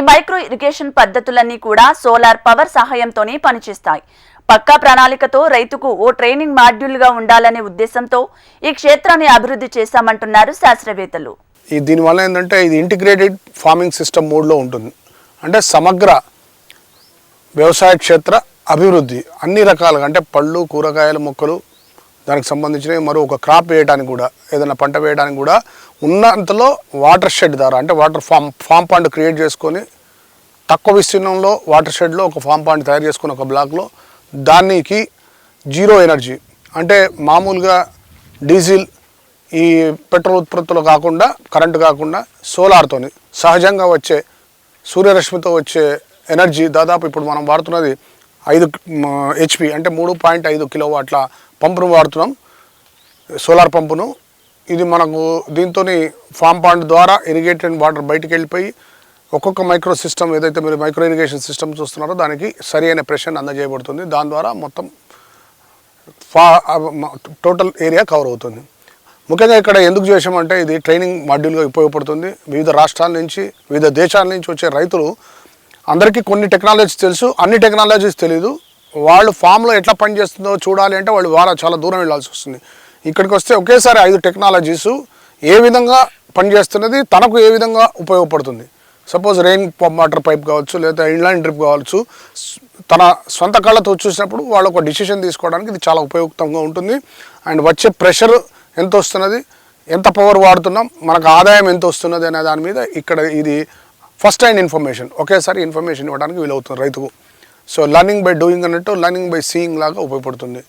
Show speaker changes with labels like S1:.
S1: ఈ micro irrigation పద్ధతులన్నీ కూడా సోలార్ పవర్ సహాయంతోనే పనిచేస్తాయి. పక్కా ప్రణాళికతో రైతుకు ఓ ట్రైనింగ్ మాడ్యూల్గా ఉండాలనే ఉద్దేశంతో ఈ క్షేత్రాన్ని అభివృద్ధి చేశామంటున్నారు శాస్త్రవేత్తలు.
S2: దీనివల్ల ఏంటంటే ఇది ఇంటిగ్రేటెడ్ ఫార్మింగ్ సిస్టమ్ మోడ్లో ఉంటుంది. అంటే సమగ్ర వ్యవసాయ క్షేత్ర అభివృద్ధి. అన్ని రకాలుగా అంటే పళ్ళు కూరగాయల మొక్కలు దానికి సంబంధించినవి మరో ఒక క్రాప్ వేయడానికి కూడా ఏదైనా పంట వేయడానికి కూడా ఉన్నంతలో వాటర్ షెడ్ ద్వారా అంటే water farm farm pond create చేసుకొని తక్కువ విస్తీర్ణంలో వాటర్ షెడ్లో ఒక ఫామ్ పాండ్ తయారు చేసుకుని ఒక బ్లాక్లో దానికి జీరో ఎనర్జీ. అంటే మామూలుగా డీజిల్ ఈ పెట్రోల్ ఉత్పత్తులు కాకుండా కరెంటు కాకుండా సోలార్తోని సహజంగా వచ్చే సూర్యరశ్మితో వచ్చే ఎనర్జీ దాదాపు ఇప్పుడు మనం వాడుతున్నది ఐదు హెచ్పి అంటే మూడు పాయింట్ ఐదు కిలో వాట్ల పంపును వాడుతున్నాం. సోలార్ పంపును. ఇది మనకు దీంతో ఫామ్ పాండ్ ద్వారా ఇరిగేటెడ్ వాటర్ బయటికి వెళ్ళిపోయి ఒక్కొక్క మైక్రో సిస్టమ్ ఏదైతే మీరు మైక్రో ఇరిగేషన్ సిస్టమ్ చూస్తున్నారో దానికి సరి అయిన ప్రెషర్ అందజేయబడుతుంది. దాని ద్వారా మొత్తం ఫా టోటల్ ఏరియా కవర్ అవుతుంది. ముఖ్యంగా ఇక్కడ ఎందుకు చేసామంటే ఇది ట్రైనింగ్ మాడ్యూల్గా ఉపయోగపడుతుంది. వివిధ రాష్ట్రాల నుంచి వివిధ దేశాల నుంచి వచ్చే రైతులు అందరికీ కొన్ని టెక్నాలజీస్ తెలుసు అన్ని టెక్నాలజీస్ తెలియదు వాళ్ళు ఫామ్లో ఎట్లా పనిచేస్తుందో చూడాలి అంటే వాళ్ళు వారా చాలా దూరం వెళ్ళాల్సి వస్తుంది. ఇక్కడికి వస్తే ఒకేసారి ఐదు టెక్నాలజీస్ ఏ విధంగా పనిచేస్తున్నది తనకు ఏ విధంగా ఉపయోగపడుతుంది. సపోజ్ రెయిన్ వాటర్ పైప్ కావచ్చు లేదా ఇన్లైన్ డ్రిప్ కావచ్చు తన సొంత కళ్ళతో చూసినప్పుడు వాళ్ళు ఒక డిసిషన్ తీసుకోవడానికి ఇది చాలా ఉపయుక్తంగా ఉంటుంది. అండ్ వచ్చే ప్రెషర్ ఎంత వస్తున్నది ఎంత పవర్ వాడుతున్నాం మనకు ఆదాయం ఎంత వస్తున్నది అనే దాని మీద ఇక్కడ ఇది ఫస్ట్ హ్యాండ్ ఇన్ఫర్మేషన్ ఒకేసారి ఇన్ఫర్మేషన్ ఇవ్వడానికి వీలవుతుంది రైతుకు. సో లర్నింగ్ బై డూయింగ్ అన్నట్టు లర్నింగ్ బై సీయింగ్ లాగా ఉపయోగపడుతుంది.